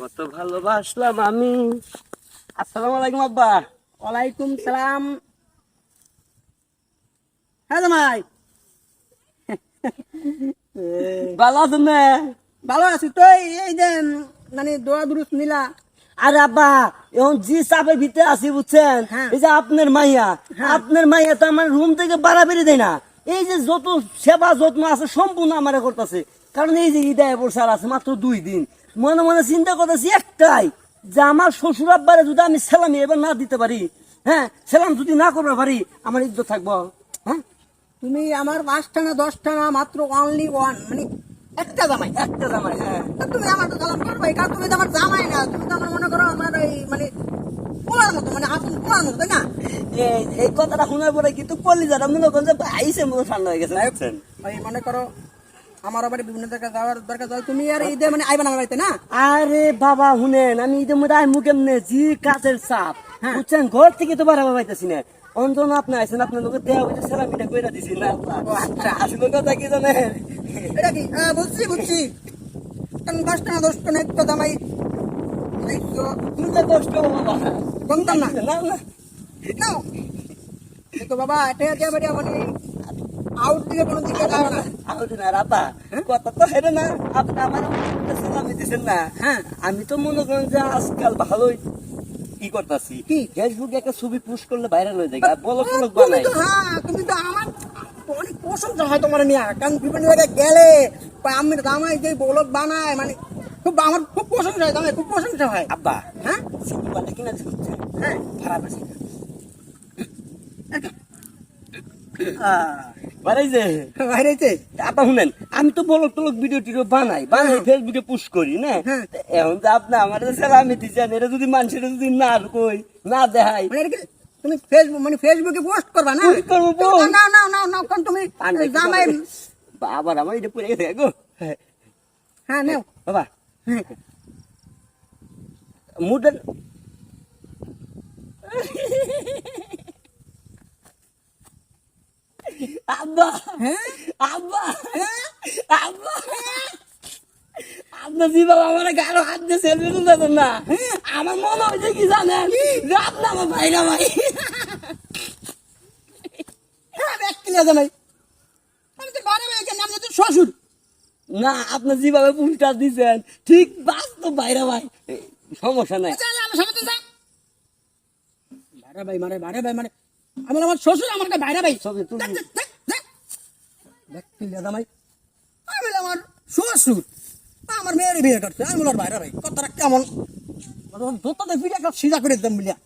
কত ভালোবাসলাম আমি। আসসালামু আলাইকুম আব্বা। ওয়ালাইকুম সালাম। হ্যাঁ জামাই। ভালো আছেন না? ভালো আছি। তো এই- যে মানে দোয়া দুরুস নিলা। আরে আব্বা এখন জি চাপের ভিতরে আছি বুঝছেন? হ্যাঁ। এই যে আপনার মাইয়া আপনার মাইয়া তো আমার রুম থেকে বাড়া বেরিয়ে দেয় না। এই যে যত সেবা যত্ন আছে সম্পূর্ণ আমার করতেছে। কারণ এই যে ঈদায় বর্ষার আছে মাত্র দুই দিন। মনে মনে চিন্তা করতেছি একটাই যে আমার শ্বশুর আব্বারে যদি আমি সেলামি এবার না দিতে পারি হ্যাঁ সেলাম যদি না করতে পারি আমার ইজ্জত থাকব হ্যাঁ? তুমি আমার পাঁচটা না দশটা না মাত্র অনলি ওয়ান মানে একটা জামাই। একটা জামাই হ্যাঁ। তুমি আমার তো সালাম করবে কারণ তুমি তো আমার জামাই না তুমি তো আমার মনে করো আমার এই মানে পোলার মতো মানে আপন পোলার মতো না? এই কথাটা শোনার পরে কিন্তু কলিজাটা মনে করেন যে আইসে মতো ঠান্ডা হয়ে গেছে মনে করো আমার আবার বিভিন্ন জায়গায় যাওয়ার দরকার হয়। তুমি আর ঈদে মানে আইবা না বাড়িতে না? আরে বাবা শুনেন আমি ঈদের মধ্যে আই মুখে জি কাজের চাপ। বুঝছেন? ঘর থেকে তো বাড়াবা পাইতেছি না। অন্তন আপনি আইসেন আপনার লোকের দেওয়া হয়েছে সেলামিটা কইরা দিছি না আচ্ছা। আসলে কথা কি জানেন? এটা কি? বুঝছি বুঝছি। কারণ একটা জামাই এই তো তুমি তো বাবা। না। না না। বাবা এটা বাড়ি মানে আউট দিকে কোনো দিকে যাবে না আউট না রাতা কথা তো হেরে না। আপনি আমার সেলামি দিছেন না। হ্যাঁ। আমি তো মনে করেন যে আজকাল ভালোই ই করতেছি। ফেসবুকে একটা ছবি পোস্ট করলে ভাইরাল হয়ে যায় বলো বলো বানাই হ্যাঁ তুমি তো আমার অনেক প্রশংসা হয় তোমার নিয়ে। কারণ বিভিন্ন জায়গায় গেলে আমি জামাই যে বলক বানায় মানে খুব আমার খুব প্রশংসা হয় জামাই খুব প্রশংসা হয়। আব্বা হ্যাঁ? সিটি কিনা হ্যাঁ। খারাপ আছে। আপা শুনেন আমি তো বলক টলক ভিডিও টিডিও বানাই বানাই ফেসবুকে পোস্ট করি না? হ্যাঁ। এখন তো আপনি আমার আমি দিচ্ছেন এটা যদি মানুষের যদি না কই না দেখাই। মানে তুমি ফেসবুক মানে ফেসবুকে পোস্ট করবা না? করব, না না না না কারণ তুমি জামাই? আবার আমার এটা পড়ে গেছে গো। হ্যাঁ। নাও। বাবা। হ্যাঁ। আব্বা হ্যাঁ? আব্বা আব্বা। আপনার জি বাবা আমার গাড়ো হাত দিয়ে সেলফি তুলতেছেন না। আমার মনে হয়েছে কি জানেন? যে আপনি আমার ভাই হ্যাঁ না জামাই। আমি তো বারে আমি তো শ্বশুর। না আপনি যেভাবে দিচ্ছেন ঠিক বাস্তব ভাইরা ভাই। সমস্যা নাই। আমার সামনে যা। বাইরে ভাই মারে ভাই মানে আমার আমার শ্বশুর আমার কাছে বাইরে ভাই। আমি বললাম আমার শ্বশুর আমার মেয়ের বিয়ে করছে। আমি বলার বাইরে ভাই কথাটা কেমন? ফিরে একটা সিজা করে দিতাম বলিয়া